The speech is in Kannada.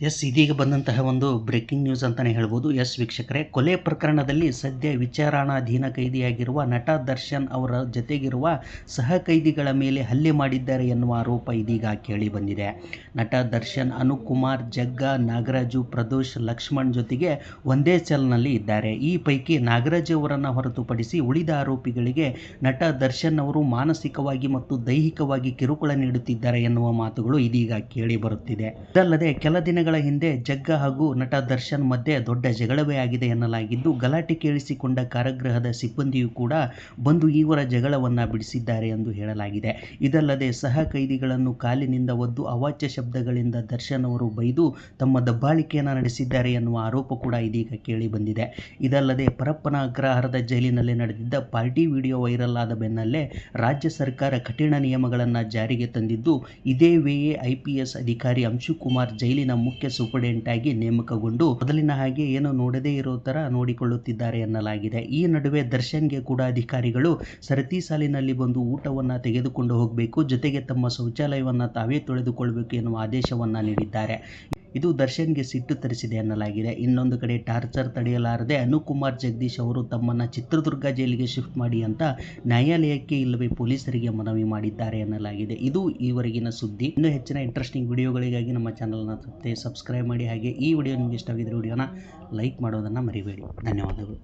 ಎಸ್, ಇದೀಗ ಬಂದಂತಹ ಒಂದು ಬ್ರೇಕಿಂಗ್ ನ್ಯೂಸ್ ಅಂತಲೇ ಹೇಳ್ಬೋದು. ಎಸ್, ವೀಕ್ಷಕರೇ, ಕೊಲೆ ಪ್ರಕರಣದಲ್ಲಿ ಸದ್ಯ ವಿಚಾರಣಾಧೀನ ಕೈದಿಯಾಗಿರುವ ನಟ ದರ್ಶನ್ ಅವರ ಜತೆಗಿರುವ ಸಹ ಕೈದಿಗಳ ಮೇಲೆ ಹಲ್ಲೆ ಮಾಡಿದ್ದಾರೆ ಎನ್ನುವ ಆರೋಪ ಇದೀಗ ಕೇಳಿ ಬಂದಿದೆ. ನಟ ದರ್ಶನ್, ಅನುಕುಮಾರ್, ಜಗ್ಗ, ನಾಗರಾಜು, ಪ್ರದೋಷ್, ಲಕ್ಷ್ಮಣ್ ಜೊತೆಗೆ ಒಂದೇ ಚಲ್ನಲ್ಲಿ ಇದ್ದಾರೆ. ಈ ಪೈಕಿ ನಾಗರಾಜ್ ಅವರನ್ನು ಹೊರತುಪಡಿಸಿ ಉಳಿದ ಆರೋಪಿಗಳಿಗೆ ನಟ ದರ್ಶನ್ ಅವರು ಮಾನಸಿಕವಾಗಿ ಮತ್ತು ದೈಹಿಕವಾಗಿ ಕಿರುಕುಳ ನೀಡುತ್ತಿದ್ದಾರೆ ಎನ್ನುವ ಮಾತುಗಳು ಇದೀಗ ಕೇಳಿ ಬರುತ್ತಿದೆ. ಇದಲ್ಲದೆ ಕೆಲ ದಿನಗಳ ಹಿಂದೆ ಜಗ್ಗ ಹಾಗೂ ನಟ ದರ್ಶನ್ ಮಧ್ಯೆ ದೊಡ್ಡ ಜಗಳವೇ ಆಗಿದೆ ಎನ್ನಲಾಗಿದ್ದು, ಗಲಾಟೆ ಕೇಳಿಸಿಕೊಂಡ ಕಾರಾಗೃಹದ ಸಿಬ್ಬಂದಿಯೂ ಕೂಡ ಬಂದು ಈವರ ಜಗಳವನ್ನು ಬಿಡಿಸಿದ್ದಾರೆ ಎಂದು ಹೇಳಲಾಗಿದೆ. ಇದಲ್ಲದೆ ಸಹ ಕೈದಿಗಳನ್ನು ಕಾಲಿನಿಂದ ಒದ್ದು ಅವಾಚ್ಯ ಶಬ್ದಗಳಿಂದ ದರ್ಶನ್ ಅವರು ಬೈದು ತಮ್ಮ ದಬ್ಬಾಳಿಕೆಯನ್ನು ನಡೆಸಿದ್ದಾರೆ ಎನ್ನುವ ಆರೋಪ ಕೂಡ ಇದೀಗ ಕೇಳಿ ಬಂದಿದೆ. ಇದಲ್ಲದೆ ಪರಪ್ಪನ ಅಗ್ರಹಾರದ ಜೈಲಿನಲ್ಲಿ ನಡೆದಿದ್ದ ಪಾರ್ಟಿ ವಿಡಿಯೋ ವೈರಲ್ ಆದ ಬೆನ್ನಲ್ಲೇ ರಾಜ್ಯ ಸರ್ಕಾರ ಕಠಿಣ ನಿಯಮಗಳನ್ನು ಜಾರಿಗೆ ತಂದಿದ್ದು, ಇದೇ ವೇಳೆ ಐಪಿಎಸ್ ಅಧಿಕಾರಿ ಅಂಶುಕುಮಾರ್ ಜೈಲಿನ ಮುಖ್ಯ ಸೂಪರ್ಡೆಂಟ್ ಆಗಿ ನೇಮಕಗೊಂಡು ಮೊದಲಿನ ಹಾಗೆ ಏನು ನೋಡದೇ ಇರೋ ತರ ನೋಡಿಕೊಳ್ಳುತ್ತಿದ್ದಾರೆ ಎನ್ನಲಾಗಿದೆ ಈ ನಡುವೆ ದರ್ಶನ್ಗೆ ಕೂಡ ಅಧಿಕಾರಿಗಳು ಸರತಿ ಸಾಲಿನಲ್ಲಿ ಬಂದು ಊಟವನ್ನ ತೆಗೆದುಕೊಂಡು ಹೋಗಬೇಕು, ಜೊತೆಗೆ ತಮ್ಮ ಶೌಚಾಲಯವನ್ನ ತಾವೇ ತೊಳೆದುಕೊಳ್ಳಬೇಕು ಎನ್ನುವ ಆದೇಶವನ್ನ ನೀಡಿದ್ದಾರೆ. ಇದು ದರ್ಶನ್ಗೆ ಸಿಟ್ಟು ತರಿಸಿದೆ ಎನ್ನಲಾಗಿದೆ ಇನ್ನೊಂದು ಕಡೆ ಟಾರ್ಚರ್ ತಡೆಯಲಾರದೆ ಅನುಕುಮಾರ್ ಜಗದೀಶ್ ಅವರು ತಮ್ಮನ್ನು ಚಿತ್ರದುರ್ಗ ಜೈಲಿಗೆ ಶಿಫ್ಟ್ ಮಾಡಿ ಅಂತ ನ್ಯಾಯಾಲಯಕ್ಕೆ ಇಲ್ಲವೇ ಪೊಲೀಸರಿಗೆ ಮನವಿ ಮಾಡಿದ್ದಾರೆ ಎನ್ನಲಾಗಿದೆ ಇದು ಈವರೆಗಿನ ಸುದ್ದಿ. ಇನ್ನೂ ಹೆಚ್ಚಿನ ಇಂಟ್ರೆಸ್ಟಿಂಗ್ ವಿಡಿಯೋಗಳಿಗಾಗಿ ನಮ್ಮ ಚಾನಲ್ನ ಸಬ್ಸ್ಕ್ರೈಬ್ ಮಾಡಿ ಹಾಗೆ ಈ ವಿಡಿಯೋ ನಿಮಗೆ ಇಷ್ಟವಾಗಿದ್ದರೆ ವಿಡಿಯೋನ ಲೈಕ್ ಮಾಡೋದನ್ನು ಮರಿಬೇಡಿ. ಧನ್ಯವಾದಗಳು.